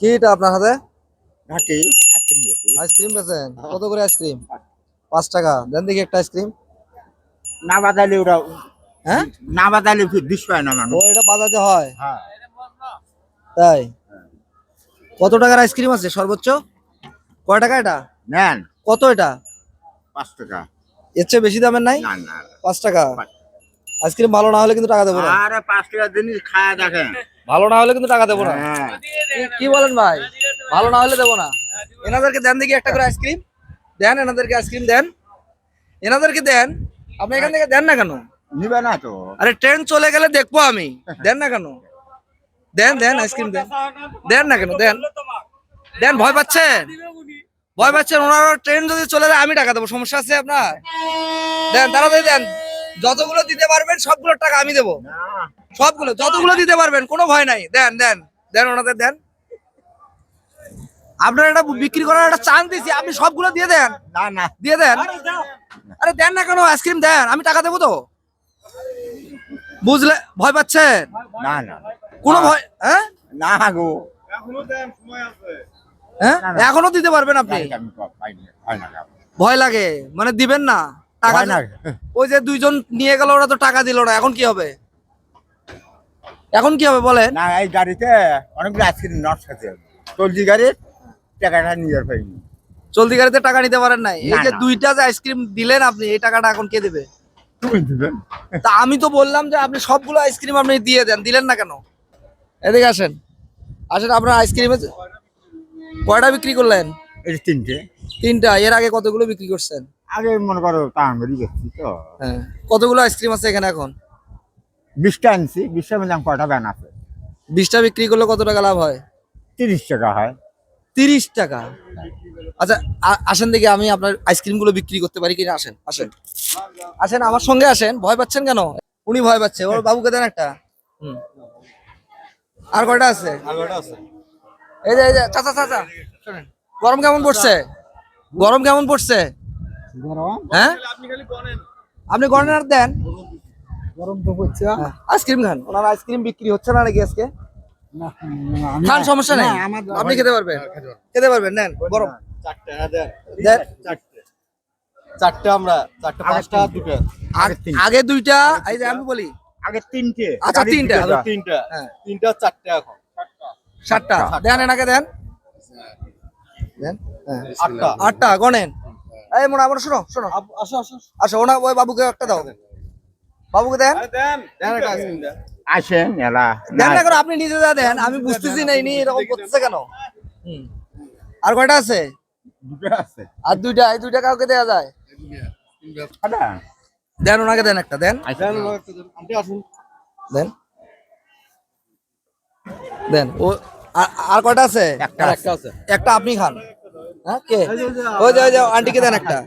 কি এটা আপনার হাতে? ঘাটে আইসক্রিম আইসক্রিম বেচেন? কত করে আইসক্রিম? পাঁচ। টাকা। দেন দেখি একটা আইসক্রিম। না বাজালে ওরা হ্যাঁ? না বাজালে দিস পায় না ও এটা বাজাতে হয়? হ্যাঁ। তাই? কত টাকার আইসক্রিম আছে সর্বোচ্চ? কয় টাকা এটা? নেন। কত এটা? পাঁচ টাকা। এর চেয়ে বেশি দামের নাই? না না। পাঁচ টাকা। আইসক্রিম ভালো না হলে কিন্তু টাকা দেবো না। আরে পাঁচ টাকা জিনিস খায়া দেখেন। ভালো না হলে কিন্তু টাকা দেবো না। হ্যাঁ। কি- বলেন ভাই? ভালো না হলে দেবো না। এনাদেরকে দেন দেখি একটা করে আইসক্রিম। দেন এনাদেরকে আইসক্রিম দেন। এনাদেরকে দেন। আপনি এখান থেকে দেন না কেন? নিবে না তো। আরে ট্রেন চলে গেলে দেখব আমি। দেন না কেন? দেন দেন আইসক্রিম দেন। দেন না কেন? দেন। দেন ভয় পাচ্ছেন? ভয় পাচ্ছেন? ওনারা ট্রেন যদি চলে যায় আমি টাকা দেবো। সমস্যা আছে আপনার? দেন তাড়াতাড়ি দেন। যতগুলো দিতে পারবেন সবগুলো টাকা আমি দেবো। সবগুলো যতগুলো দিতে পারবেন কোনো ভয় নাই। দেন দেন। দেন ওনাদের দেন। আপনার একটা বিক্রি করার একটা চান্স দিছি আপনি সবগুলো দিয়ে দেন। না না। দিয়ে দেন। আরে দেন না কেন আইসক্রিম দেন। আমি টাকা দেবো তো। বুঝলে? ভয় পাচ্ছেন? না না। কোনো ভয় হ্যাঁ? না গো। হ্যাঁ। এখনও দিতে পারবেন আপনি? ভয় লাগে। মানে দিবেন না। টাকা না ওই যে দুইজন নিয়ে গেল ওরা তো টাকা দিল না। এখন কি হবে? এখন কি হবে বলেন? না এই গাড়িতে অনেকগুলো আইসক্রিম নষ্ট আছে চলতি গাড়ির টাকাটা নিয়ে পাইনি। চলতি গাড়িতে টাকা নিতে পারেন নাই? এই যে দুইটা যে আইসক্রিম দিলেন আপনি এই টাকাটা এখন কে দেবে? তুমি দিবেন তা আমি তো বললাম যে আপনি সবগুলো আইসক্রিম আপনি দিয়ে দেন দিলেন না কেন? এদিকে আসেন। আসেন আপনার আইসক্রিমে কয়টা বিক্রি করলেন? এই তিনটে। তিনটা এর আগে কতগুলো বিক্রি করছেন? আগে মনে করো তাড়াতাড়ি গেছি তো। হ্যাঁ কতগুলো আইসক্রিম আছে এখানে এখন? বিশটা আনছি বিশটা মিলাম কটা ব্যান আছে। বিশটা বিক্রি করলে কত টাকা লাভ হয়? তিরিশ টাকা হয়। তিরিশ টাকা। আচ্ছা আসেন দেখি আমি আপনার আইসক্রিমগুলো বিক্রি করতে পারি কিনা? আসেন আসেন। আসেন আমার সঙ্গে আসেন। ভয় পাচ্ছেন কেন? উনি ভয় পাচ্ছে। ওর বাবুকে দেন একটা। হুম। আর কয়টা আছে? এই যে এই যে চাচা চাচা। গরম কেমন পড়ছে? গরম কেমন পড়ছে? হ্যাঁ? আপনি গরম আর দেন। গরম তো পড়ছে। আইসক্রিম খান। ওনার আইসক্রিম বিক্রি হচ্ছে না নাকি আজকে? খান সমস্যা নেই। আপনি খেতে পারবেন। খেতে পারবেন নেন গরম। চারটে আমরা চারটে পাঁচটা দুটো। আগ- আগে দুইটা এই যে আমি বলি। আগে তিনটে। আচ্ছা, তিনটে। তিনটা হ্যাঁ। তিনটা চারটে এখন। সাতটা। দেন এনাকে দেন। দেন হ্যাঁ। আটটা। আটটা গনেন এই মোনা আমার শোনো শোনো। আসো আসো। আচ্ছা ওনা ওই বাবুকে একটা দাও। বাবুকে দেন। দেন দেন একটা দেন। আসেন এলা না। না, আপনি নিজে যা দেন আমি বুঝতেছি না ইনি এরকম করতেছে কেন। আর কয়টা আছে? দুটো আছে। আর দুইটা এই দুইটা কাউকে দেওয়া যায়? দেন ওনাকে দেন একটা দেন। দেন একটা দেন। দেন। দেন ও আর- আর কয়টা আছে? একটা আছে। একটা আপনি খান। হ্যাঁ কে? ওই যে ওই যে আন্টিকে দেন একটা।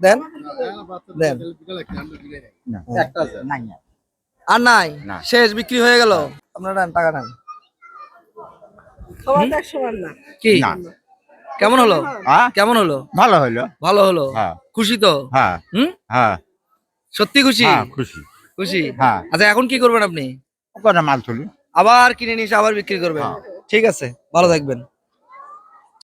দেন। দেন। না, একটা আছে। নাই, নাই। আর নাই? শেষ বিক্রি হয়ে গেল? আপনার নেন টাকা নেন। কি? কেমন হলো? হ্যাঁ? কেমন হলো? ভালো হলো। ভালো হলো? হ্যাঁ। খুশি তো? হ্যাঁ। হ্যাঁ। সত্যি খুশি? হ্যাঁ খুশি। খুশি? হ্যাঁ। আচ্ছা এখন কি করবেন আপনি? মাল তুলি। আবার কিনে নিয়ে আবার বিক্রি করবেন। ঠিক আছে ভালো থাকবেন।